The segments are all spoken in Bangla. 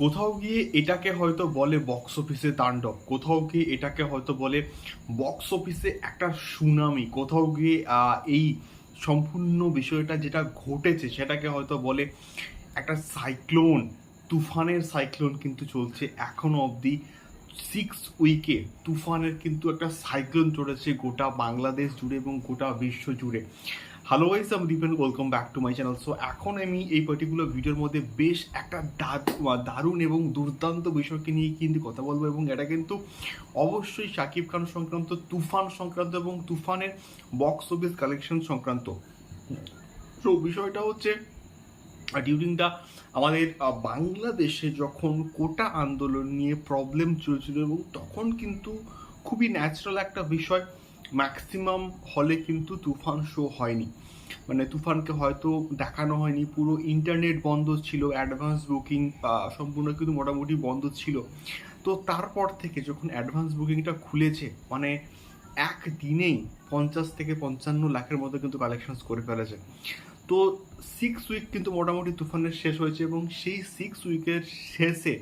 কোথাও গিয়ে এটাকে হয়তো বলে বক্স অফিসে তাণ্ডব, কোথাও গিয়ে এটাকে হয়তো বলে বক্স অফিসে একটা সুনামি, কোথাও গিয়ে এই সম্পূর্ণ বিষয়টা যেটা ঘটেছে সেটাকে হয়তো বলে একটা সাইক্লোন, তুফানের সাইক্লোন কিন্তু চলছে এখনও অবধি। সিক্স উইকে তুফানের কিন্তু একটা সাইক্লোন চড়েছে গোটা বাংলাদেশ জুড়ে এবং গোটা বিশ্ব জুড়ে। হ্যালো গাইস আমি Dipen welcome back to my channel so এখন আমি এই পার্টিকুলার ভিডিওর মধ্যে বেশ একটা দারুণ এবং দুর্দান্ত বিষয়কে নিয়ে কিন্তু কথা বলব এবং এটা কিন্তু অবশ্যই শাকিব খান সংক্রান্ত, তুফান সংক্রান্ত এবং তুফানের বক্স অফিস কালেকশন সংক্রান্ত। তো বিষয়টা হচ্ছে ডিউরিং দ্য আমাদের বাংলাদেশে যখন কোটা আন্দোলন নিয়ে প্রবলেম চলছিল এবং তখন কিন্তু খুবই ন্যাচারাল একটা বিষয় ম্যাক্সিমাম হলে কিন্তু তুফান শো হয়নি। মানে তুফানকে হয়তো দেখানো হয়নি, পুরো ইন্টারনেট বন্ধ ছিল অ্যাডভান্স বুকিং সম্পূর্ণ কিন্তু মোটামুটি বন্ধ ছিল। তো তারপর থেকে যখন অ্যাডভান্স বুকিংটা খুলেছে মানে একদিনেই পঞ্চাশ থেকে পঞ্চান্ন লাখের মতো কিন্তু কালেকশনস করে ফেলেছে। তো সিক্স উইক কিন্তু মোটামুটি তুফানের শেষ হয়েছে এবং সেই সিক্স উইকের শেষে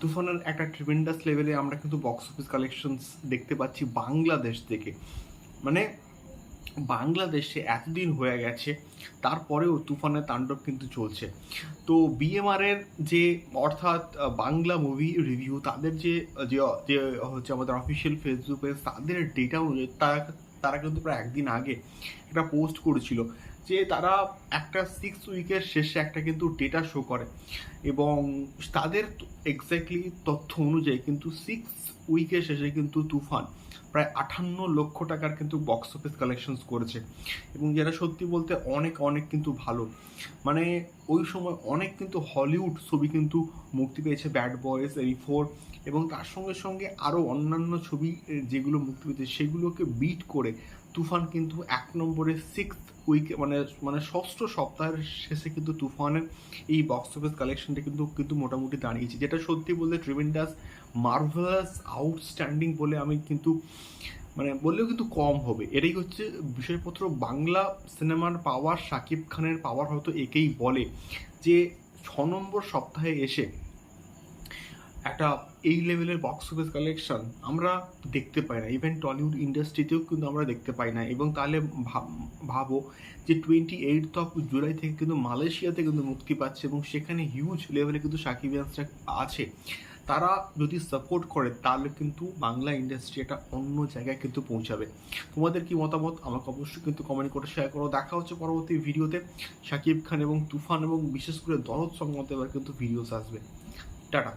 তুফানের একটা ট্রিমেন্ডাস লেভেলে আমরা কিন্তু বক্স অফিস কালেকশনস দেখতে পাচ্ছি বাংলাদেশ থেকে। মানে বাংলাদেশে এতদিন হয়ে গেছে, তারপরেও তুফানের তাণ্ডব কিন্তু চলছে। তো বিএমআর এর যে অর্থাৎ বাংলা মুভি রিভিউ তাদের যে যে হচ্ছে আমাদের অফিসিয়াল ফেসবুক পেজ তাদের ডেটা অনুযায়ী তারা তারা কিন্তু প্রায় একদিন আগে একটা পোস্ট করেছিল। যে তারা একটা সিক্স উইকের শেষে একটা কিন্তু ডেটা শো করে। এবং তাদের এক্স্যাক্টলি তথ্য অনুযায়ী কিন্তু সিক্স উইকের শেষে কিন্তু তুফান প্রায় আটান্ন লক্ষ টাকার কিন্তু বক্স অফিস কালেকশনস করেছে। এবং যেটা সত্যি বলতে অনেক অনেক কিন্তু ভালো। মানে ওই সময় অনেক কিন্তু হলিউড ছবি কিন্তু মুক্তি পেয়েছে, ব্যাড বয়েস এই ফোর, এবং তার সঙ্গে সঙ্গে আরও অন্যান্য ছবি যেগুলো মুক্তি পেয়েছে, সেগুলোকে বিট করে তুফান কিন্তু এক নম্বরে সিক্স উইকে মানে মানে ষষ্ঠ সপ্তাহের শেষে কিন্তু তুফানের এই বক্স অফিস কালেকশনটা কিন্তু কিন্তু মোটামুটি দাঁড়িয়েছে। যেটা সত্যি বলতে ট্রিমেন্ডাস মার্ভেলাস আউটস্ট্যান্ডিং বলে আমি কিন্তু মানে বললেও কিন্তু কম হবে। এটাই হচ্ছে বিষয়পত্র বাংলা সিনেমার পাওয়ার শাকিব খানের পাওয়ার হয়তো একেই বলে যে, ছ নম্বর সপ্তাহে এসে একটা এই লেভেলের বক্স অফিস কালেকশন আমরা দেখতে পাই না। ইভেন টলিউড ইন্ডাস্ট্রিতেও কিন্তু আমরা দেখতে পাই না। এবং তাহলে ভাব- যে টোয়েন্টি এইট অফ জুলাই থেকে কিন্তু মালয়েশিয়াতে কিন্তু মুক্তি পাচ্ছে এবং সেখানে হিউজ লেভেলে কিন্তু সাকিব সাকিবিয়ান্সরা আছে। তারা যদি সাপোর্ট করে, তাহলে কিন্তু বাংলা ইন্ডাস্ট্রি একটা অন্য জায়গায় কিন্তু পৌঁছাবে। তোমাদের কি মতামত? আমাকে অবশ্যই কিন্তু কমেন্ট করে শেয়ার করো। দেখা হচ্ছে পরবর্তী ভিডিওতে শাকিব খান এবং তুফান এবং বিশেষ করে দরদ সংক্রান্ত এবার কিন্তু ভিডিওস আসবে। টাটা।